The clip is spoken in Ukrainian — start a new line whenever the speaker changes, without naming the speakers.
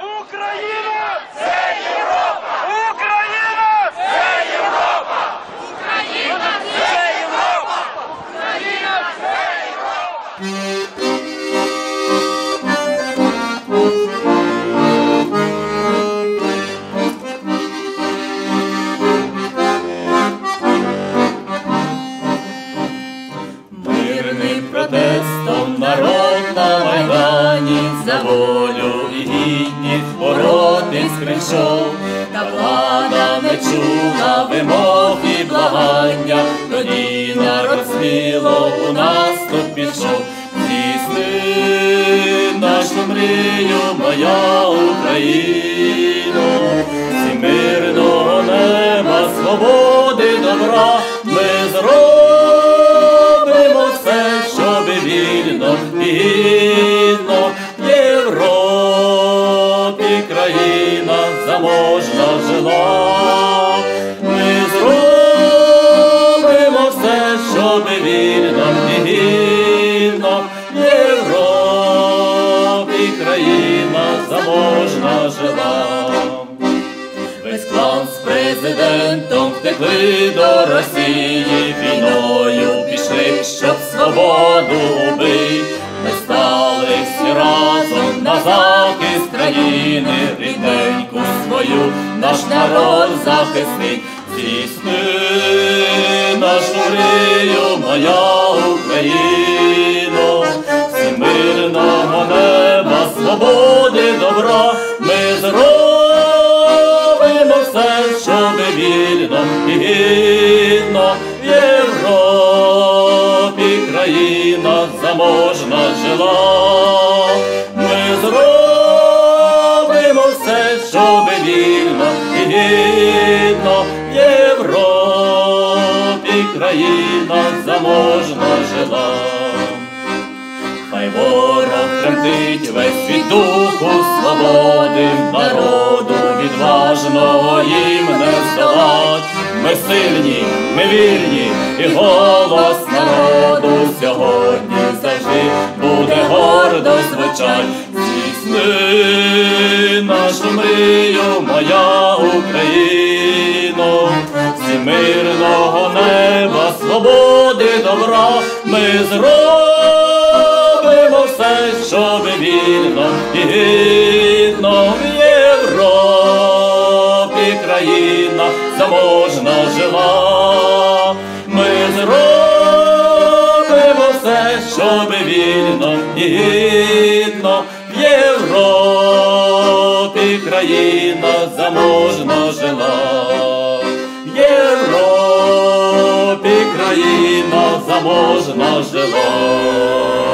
Україна! Це Європа! Україна! Це Європа! Україна! Це Європа! Україна! Це Європа!
Мирним протестом народ на майдані за і боротись прийшов, та влада не чула вимог і благання, тоді народ сміло у наступ пішов. Здійсни нашу мрію, моя Україно, зі мирного неба, свободи, добра ми зробимо все, щоб вільно і заможна жила. Ми зробимо все, щоб вільно і гідно Європі країна заможна жила. Весь клан з президентом втекли до Росії, війною пішли, щоб свободу убить. Ми стали всі разом на захист країни, рідненьку наш народ захистить. Здійсни нашу мрію, моя Україно, всі мирного неба, свободи, добра. Ми зробимо все, щоб вільно і гідно в Європі країна заможна Європі країна заможна жила. Хай ворог тремтить весь від духу свободи, народу відважного їм не здолать. Ми сильні, ми вільні, і голос народу сьогодні завжди буде гордо звучать. Здійсни нашу мрію, моя Україно, всі мирного неба, свободи, добра ми зробимо все, щоб вільно і гідно в Європі країна заможна жила. Ми зробимо все, щоб вільно і гідно в Європі країна заможна жила. Заможна жила.